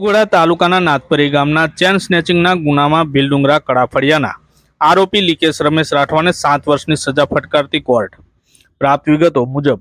જાંબુઘોડા તાલુકાના નાથપરી ગામના ચેન સ્નેચિંગના ગુનામાં ભીલડુંગરા કડાફળિયાના આરોપી લીકેશ રમેશ રાઠવાને સાત વર્ષની સજા ફટકારતી કોર્ટ. પ્રાપ્ત વિગતો મુજબ,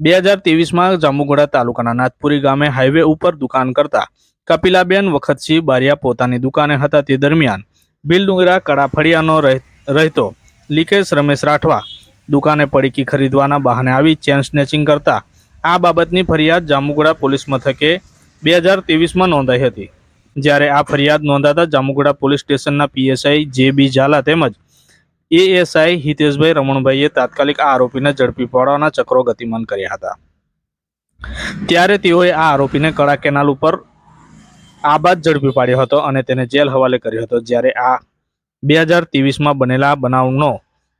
બે હજાર ત્રેવીસમાં જાંબુગોડા તાલુકાના નાથપુરી ગામે હાઈવે ઉપર દુકાન કરતા કપિલાબેન વખતસિંહ બારિયા પોતાની દુકાને હતા. તે દરમિયાન ભીલડુંગરા કડાફળિયાનો રહે- રહેતો લીકેશ રમેશ રાઠવા દુકાને પડીકી ખરીદવાના બહાને આવી ચેન સ્નેચિંગ કરતા આ બાબતની ફરિયાદ જાંબુગોડા પોલીસ મથકે બે હજાર ત્રેવીસમાં નોંધાઈ હતી. જ્યારે આ ફરિયાદ નોંધાતા જાંબુગોડા પોલીસ સ્ટેશનના પીએસઆઈ જે બી ઝાલા તેમજ એએસઆઈ હિતેશભાઈ રમણભાઈએ તાત્કાલિક આ આરોપીને ઝડપી પાડવાના ચક્રો ગતિમાન કર્યા હતા. ત્યારે તેઓએ આ આરોપીને કડા કેનાલ ઉપર આ બાદ ઝડપી પાડ્યો હતો અને તેને જેલ હવાલે કર્યો હતો. જ્યારે આ બે હજાર ત્રેવીસમાં બનેલા બનાવનો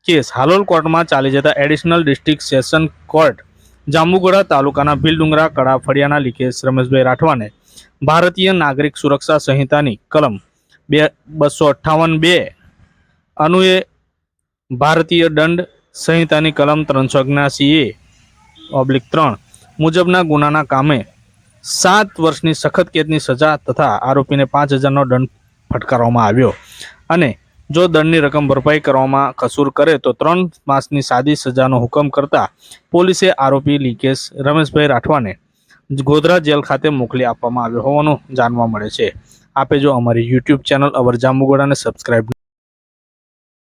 કેસ હાલોલ કોર્ટમાં ચાલી જતા additional district session court Jambughoda તાલુકાના ભીલડુંગરા કડા ફળિયાના લીકેશ રમેશભાઈ રાઠવાને ભારતીય નાગરિક સુરક્ષા સંહિતાની કલમ બે, બસો અઠ્ઠાવન બે અનુએ ભારતીય દંડ સંહિતાની કલમ ત્રણસો અગ્નાસી એ ઓબ્લિક ત્રણ મુજબના ગુનાના કામે સાત વર્ષની સખત કેદની સજા તથા આરોપીને પાંચ હજારનો દંડ ફટકારવામાં આવ્યો. અને જો દંડની રકમ ભરપાઈ કરવામાં કસૂર કરે તો ત્રણ માસની સાદી સજાનો હુકમ કરતા પોલીસે આરોપી લીકેશ રમેશભાઈ રાઠવાને ગોધરા જેલ ખાતે મોકલી આપવામાં આવ્યો હોવાનું જાણવા મળે છે. આપે જો અમારી યુટ્યુબ ચેનલ અવર જાંબુગોડાને સબસ્ક્રાઇબ